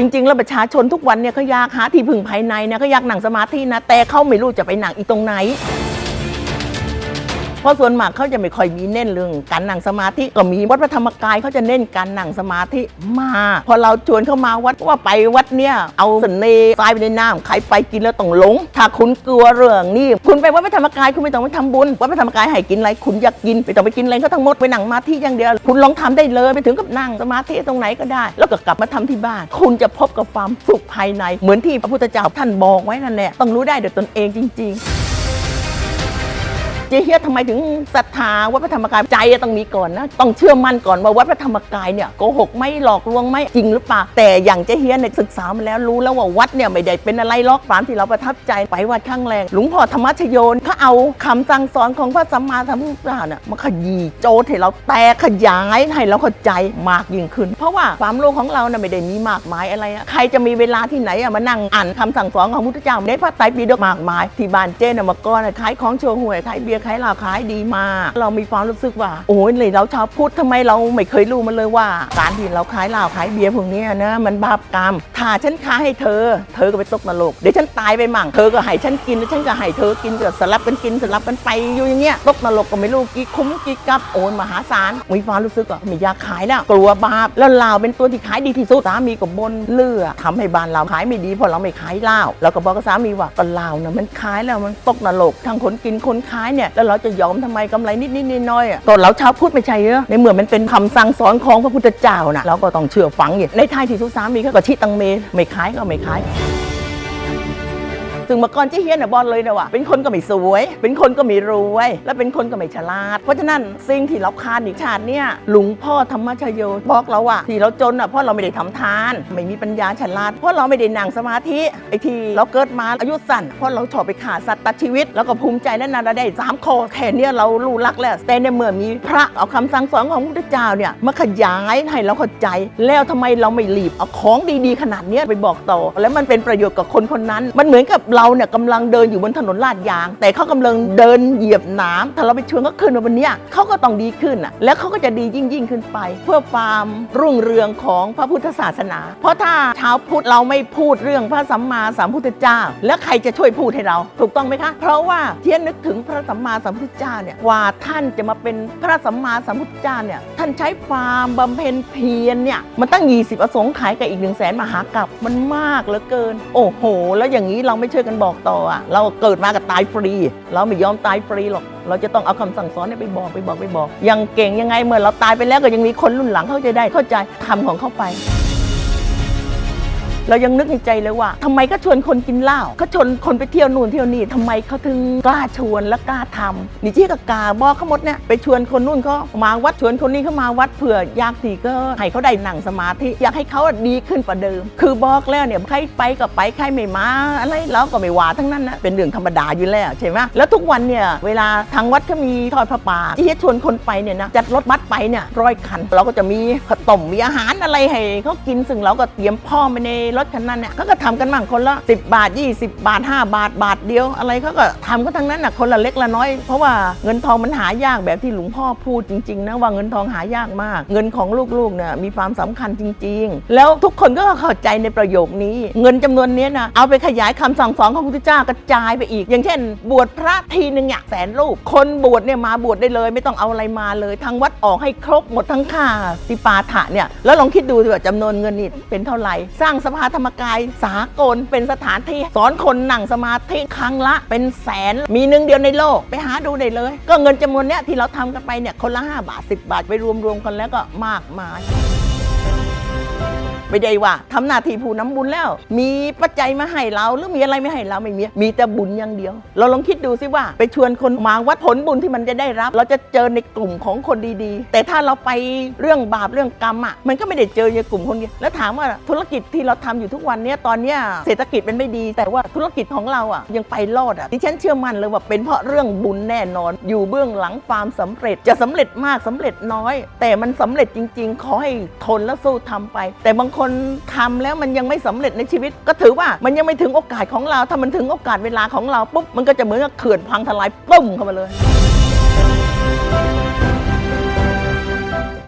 จริง ๆ แล้วประชาชนทุกวันเนี่ยเขาอยากหาที่พึ่งภายในนะเขาอยากหนังสมาธินะแต่เขาไม่รู้จะไปหนังอีตรงไหน เพราะส่วนมากเขาจะไม่ค่อยมีเน้นเรื่องการนั่งสมาธิก็มีวัดพระธรรมกายเขาจะเน้นการนั่งสมาธิมา พอเราชวนเข้ามาวัดว่าไปวัดเนี่ยเอาเสน่ห์ทรายไปในน้ำใครไปกินแล้วต้องหลง ถ้าคุณกลัวเรื่องนี้คุณไปวัดพระธรรมกายคุณไม่ต้องไปทำบุญวัดพระธรรมกายให้กินอะไรคุณอยากกินไม่ต้องไปกินอะไรก็ทั้งหมดไปนั่งสมาธิอย่างเดียวคุณลองทำได้เลยไปถึงกับนั่งสมาธิตรงไหนก็ได้ แล้วก็กลับมาทำที่บ้าน คุณจะพบกับความสุขภายใน เหมือนที่พระพุทธเจ้าท่านบอกไว้นั่นแหละต้องรู้ได้ด้วยตนเองจริง ๆ เจเฮียทำไมถึงศรัทธาวัดพระธรรมกายใจต้องมีก่อนนะต้องเชื่อมั่นก่อนว่าวัดพระธรรมกายเนี่ยโกหกไม่หลอกลวงไม่จริงหรือเปล่าแต่อย่างเจเฮียเนี่ยศึกษามาแล้วรู้แล้วว่าวัดเนี่ยไม่ได้เป็นอะไรล็อกตามที่เราประทับใจไปวัดข้างแรงหลวงพ่อธรรมชโยนเขาเอาคำสั่งสอนของพระสัมมาสัมพุทธเจ้าเนี่ยมาขยี้โจทย์ให้เราแตกขยายให้เราเข้าใจมากยิ่งขึ้น เพราะว่าความโลกของเราเนี่ยไม่ได้มีมากมายอะไรใครจะมีเวลาที่ไหนอะมานั่งอ่านคำสั่งสอนของพระพุทธเจ้าในพระไตรปิฎกมากมายที่บ้านเจ้น่ะมาก่อนอะขายของโชว์หวยขายเบียร์ขายเหล้าขายดีมากเรามีความรู้สึกว่า โอ้ยเลยเราชาวพุทธทำไมเราไม่เคยรู้มันเลยว่า การที่เราขายเหล้าขายเบียร์พวกนี้นะมันบาปกรรมถ้าฉันขายให้เธอ เธอก็ไปตกนรกเดี๋ยวฉันตายไปมั่งเธอก็ให้ฉันกินแล้วฉันก็ให้เธอกินก็สลับกันกินสลับกันไปอยู่อย่างเงี้ยตกนรกก็ไม่รู้กี่คุ้มกี่กับโอนมหาศาลมีความรู้สึกว่าไม่อยากขายแล้วกลัวบาปแล้วเหล้าเป็นตัวที่ขายดีที่สุดสามีก็บนเลือทำให้บ้านเราขายไม่ดีเพราะเราไม่ขายเหล้าแล้วก็บอกกับสามีว่าก็เหล้านะมันขายแล้วมันตกนรกทั้งคนกินคนขายเนี่ยแล้วเราจะยอมทำไมกำไรนิดนิดน้อยๆอะก็เราชาวพุทธไม่ใช่เหรอในเมื่อมันเป็นคำสั่งสอนของพระพุทธเจ้านะเราก็ต้องเชื่อฟังอย่างในท้ายที่สุกสามีเขาก็ชี้ตังเมไม่ขายก็ไม่ขาย ซึ่งเมื่อก่อนเจ๊เฮียนน่ะบอลเลยนะว่าเป็นคนก็ไม่สวย เป็นคนก็ไม่รวย และเป็นคนก็ไม่ฉลาด เพราะฉะนั้นสิ่งที่เราคาดอีกชาติเนี่ยหลวงพ่อธรรมชโยบอกเราว่าที่เราจนอะเพราะเราไม่ได้ทำทาน ไม่มีปัญญาฉลาด เพราะเราไม่ได้นั่งสมาธิไอ้ที่เราเกิดมาอายุสั้นเพราะเราชอบไปฆ่าสัตว์ตัดชีวิต แล้วก็ภูมิใจและนาเราได้สามข้อแค่เนี้ยเรารู้ลักแล้วแต่ในเมื่อมีพระเอาคำสั่งสอนของพระพุทธเจ้าเนี่ยมาขยายให้เราเข้าใจ แล้วทำไมเราไม่รีบเอาของดีๆ ขนาดเนี้ยไปบอกต่อ แล้วมันเป็นประโยชน์กับคนคนนั้น มันเหมือนกับเราเนี่ยกำลังเดินอยู่บนถนนลาดยาง แต่เขากำลังเดินเหยียบน้ำถ้าเราไปชวนเขาขึ้นมาบนนี้เขาก็ต้องดีขึ้นอะแล้วเขาก็จะดียิ่งยิ่งขึ้นไป เพื่อความรุ่งเรืองของพระพุทธศาสนา เพราะถ้าชาวพุทธเราไม่พูดเรื่องพระสัมมาสัมพุทธเจ้า แล้วใครจะช่วยพูดให้เรา ถูกต้องไหมคะ เพราะว่าเทียนนึกถึงพระสัมมาสัมพุทธเจ้าเนี่ยกว่าท่านจะมาเป็นพระสัมมาสัมพุทธเจ้าเนี่ยท่านใช้ความบำเพ็ญเพียรเนี่ยมันตั้ง 20 อสงไขยกับอีกหนึ่งแสนมหากรัปมันมากเหลือเกิน โอ้โห แล้วอย่างนี้เราไม่ช่วยกันบอกต่ออะเราเกิดมากับตายฟรี เราไม่ยอมตายฟรีหรอก เราจะต้องเอาคำสั่งสอนเนี่ยไปบอกไปบอกไปบอกยังเก่งยังไงเมื่อเราตายไปแล้วก็ยังมีคนรุ่นหลังเขาจะได้เข้าใจทำของเขาไป เรายังนึกในใจเลยว่าทำไมก็ชวนคนกินเหล้าก็ชวนคนไปเที่ยวนู่นเที่ยวนี่ทำไมเขาถึงกล้าชวนและกล้าทำนี่ที่กากาบอกเขาหมดเนี่ยไปชวนคนนู่นเขามาวัดชวนคนนี้เขามาวัดเผื่อยากดีก็ให้เขาได้หนังสมาธิอยากให้เขาดีขึ้นกว่าเดิม คือบอกแล้วเนี่ยใครไปก็ไปใครไม่มาอะไรเราก็ไม่ว่าทั้งนั้นนะเป็นเรื่องธรรมดาอยู่แล้วใช่ไหมแล้วทุกวันเนี่ยเวลาทางวัดเขามีทอดพระป่าที่จะชวนคนไปเนี่ยนะจัดรถบัสไปเนี่ยร้อยคัน เราก็จะมีข้าวต้มมีอาหารอะไรให้เขากินซึ่งเราก็เตรียมพ่อมไปในรถคันนั้นเนี่ยเขาก็ทำกันบ้างคนละ 10 บาท 20 บาท 5 บาทบาทเดียว อะไรเขาก็ทำก็ทั้งนั้นนะคนละเล็กละน้อย เพราะว่าเงินทองมันหายากแบบที่หลวงพ่อพูดจริงๆนะว่าเงินทองหายากมาก เงินของลูกๆเนี่ยมีความสำคัญจริง ๆ แล้วทุกคนก็เข้าใจในประโยคนี้ เงินจำนวนนี้นะเอาไปขยายคำสั่งสอนของพระพุทธเจ้ากระจายไปอีก อย่างเช่น บวชพระทีหนึ่งเนี่ยแสนรูปคนบวชเนี่ยมาบวชได้เลย ไม่ต้องเอาอะไรมาเลยทางวัดออกให้ครบหมดทั้งค่าติปาถะเนี่ยแล้วลองคิดดูสิว่าจำนวนเงินนี่เป็นเท่าไหร่สร้างสภาธรรมกายสากลเป็นสถานที่ สอนคนนั่งสมาธิครั้งละเป็นแสนมีหนึ่งเดียวในโลกไปหาดูได้เลย ก็เงินจำนวนเนี้ยที่เราทำกันไปเนี่ยคนละ 5 บาท 10 บาทไปรวมๆกันแล้วก็มากมาย ไม่ได้ว่าทำหน้าที่ผู้นำบุญแล้ว มีปัจจัยมาให้เราหรือมีอะไรไม่ให้เราไม่มีมีแต่บุญอย่างเดียว เราลองคิดดูสิว่า ไปชวนคนมาวัดผลบุญที่มันจะได้รับ เราจะเจอในกลุ่มของคนดีๆ แต่ถ้าเราไปเรื่องบาปเรื่องกรรมอะมันก็ไม่ได้เจอในกลุ่มคนเดียวแล้วถามว่าธุรกิจที่เราทำอยู่ทุกวันเนี้ยตอนเนี้ยเศรษฐกิจเป็นไม่ดี แต่ว่าธุรกิจของเราอะยังไปรอดอะดิฉันเชื่อมั่นเลยว่าเป็นเพราะเรื่องบุญแน่นอน อยู่เบื้องหลังความสำเร็จจะสำเร็จมากสำเร็จน้อย แต่มันสำเร็จจริง ๆ ขอให้ทนและสู้ทำไป แต่บางคนคนทำแล้วมันยังไม่สำเร็จในชีวิต ก็ถือว่ามันยังไม่ถึงโอกาสของเรา ถ้ามันถึงโอกาสเวลาของเราปุ๊บมันก็จะเหมือนกับเขื่อนพังทลายปุ้มเข้ามาเลย